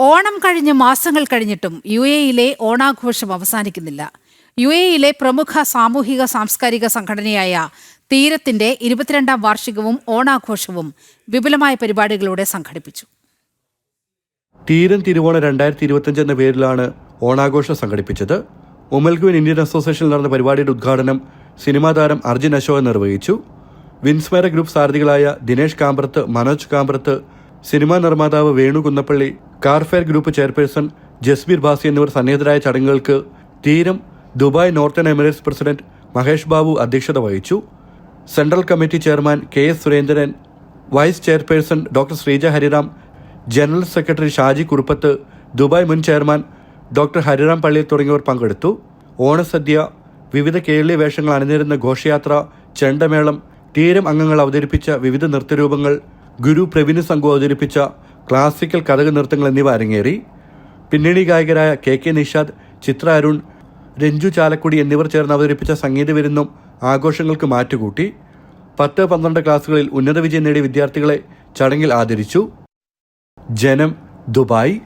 ഓണം കഴിഞ്ഞ് മാസങ്ങൾ കഴിഞ്ഞിട്ടും യു എയിലെ ഓണാഘോഷം അവസാനിക്കുന്നില്ല. യു എയിലെ പ്രമുഖ സാമൂഹിക സാംസ്കാരിക സംഘടനയായ തീരത്തിന്റെ ഇരുപത്തിരണ്ടാം വാർഷികവും ഓണാഘോഷവും വിപുലമായ പരിപാടികളോടെ സംഘടിപ്പിച്ചു. തീരം തിരുവോണം രണ്ടായിരത്തി ഇരുപത്തിയഞ്ച് എന്ന പേരിലാണ് ഓണാഘോഷം സംഘടിപ്പിച്ചത്. ഉമൽഗുവിൻ ഇന്ത്യൻ അസോസിയേഷനിൽ നടന്ന പരിപാടിയുടെ ഉദ്ഘാടനം സിനിമാ താരം അർജുൻ അശോകൻ നിർവഹിച്ചു. വിൻസ്മേര ഗ്രൂപ്പ് സാരഥികളായ ദിനേഷ് കാമ്പ്രത്ത് മനോജ് കാമ്പ്രത്ത് സിനിമാ നിർമ്മാതാവ് വേണു കുന്നപ്പള്ളി കാർഫെയർ ഗ്രൂപ്പ് ചെയർപേഴ്സൺ ജസ്ബീർ ബാസി എന്നിവർ സന്നിഹിതരായ ചടങ്ങുകൾക്ക് തീരം Dubai northern Emirates president Mahesh Babu അധ്യക്ഷത വഹിച്ചു. Central committee chairman K S Surendran vice chairperson doctor Sreeja Hariram general secretary Shaji Kuruppath Dubai മുൻ ചെയർമാൻ ഡോക്ടർ ഹരിറാം പള്ളി തുടങ്ങിയവർ പങ്കെടുത്തു. ഓണസദ്യ വിവിധ കേരളീയ വേഷങ്ങൾ അണിനിരുന്ന ഘോഷയാത്ര ചെണ്ടമേളം തീരം അംഗങ്ങൾ അവതരിപ്പിച്ച വിവിധ നൃത്തരൂപങ്ങൾ ഗുരു പ്രവീൺ സംഘം അവതരിപ്പിച്ച ക്ലാസിക്കൽ കഥക നൃത്തങ്ങൾ എന്നിവ അരങ്ങേറി. പിന്നണി ഗായകരായ കെ കെ നിഷാദ് ചിത്ര അരുൺ രഞ്ജു ചാലക്കുടി എന്നിവർ ചേർന്ന് അവതരിപ്പിച്ച സംഗീത വിരുന്നും ആഘോഷങ്ങൾക്ക് മാറ്റുകൂട്ടി. പത്ത് പന്ത്രണ്ട് ക്ലാസുകളിൽ ഉന്നത വിജയം നേടിയ വിദ്യാർത്ഥികളെ ചടങ്ങിൽ ആദരിച്ചു. ജനം ദുബായ്.